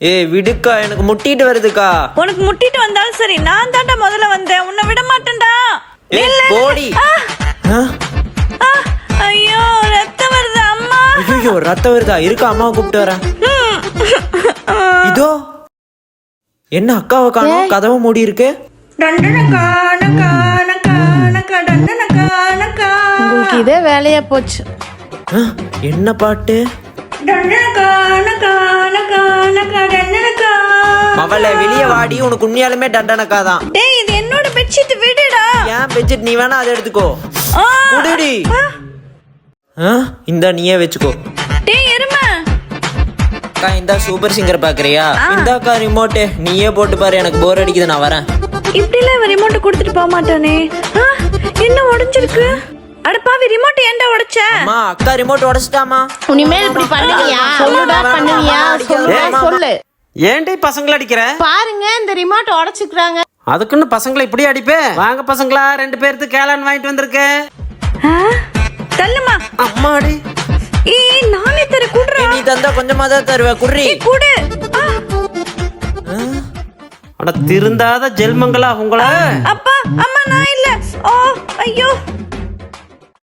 ஏய் விடுக்கா எனக்கு முட்டிட்டு வருதுக்கா. உனக்கு முட்டிட்டு வந்தாலும் சரி நான் தான்டா முதல்ல வந்தேன். உன்னை விட மாட்டேன்டா. இல்ல. போடி. ஆ, ஆ? ஆ, ஐயோ ரத்தம் வருது அம்மா? ஐயோ ரத்தம் வருதா? இருக்கா அம்மாவை கூப்பிட்டு வரேன். இதோ. என்ன அக்காவை காணோம்? கதவை மூடி இருக்கு. உங்களுக்கு இதே வேலையா போச்சு. என்ன பாட்டு? மவள வெளிய வாடி உனக்கு உண்மையாலுமே டண்டனக்கா தான் டேய் இது என்னோட பெட்ஷீட் விடுடா ஏன் பெட்ஷீட் நீ வேணா அதை எடுத்துக்கோ ஆ, குடுடி ஆ. இந்தா நீயே வச்சுக்கோ டேய் எருமை அக்கா இந்த சூப்பர் சிங்கர் பாக்குறியா இந்தாக்கா ரிமோட்டு நீயே போட்டு பாரு எனக்கு போர் அடிக்குது நான் வரேன் இப்படிலாம் இவன் ரிமோட் கொடுத்துட்டு போக மாட்டானே ஆ, என்ன உடைஞ்சிருக்கு அடப்பாவி ரிமோட் ஏன்டா உடைச்ச அம்மா அக்கா ரிமோட் உடைச்சிட்டாமா இனிமேல் இப்படி பண்ணுவியா சொல்லுடா பண்ணுவியா சொல்லுடா. சொல்லு ஏன்டி பசங்களை அடிக்கிற? பாருங்க இந்த ரிமோட் உடைச்சுக்கிறாங்க. அதுக்குன்னு பசங்களை இப்படி அடிப்பே? வாங்க பசங்களா ரெண்டு பேர்த்து கேளான் வாங்கிட்டு வந்திருக்கேன் தள்ளுமா அம்மாடி. ஏய் நானே தர குடுறா. நீ தந்தா கொஞ்சமா தான் தருவ ஏய் குடு. அட திருந்தாத ஜெல்மங்களா உங்களை? அப்பா அம்மா நான் இல்ல. ஓ ஐயோ.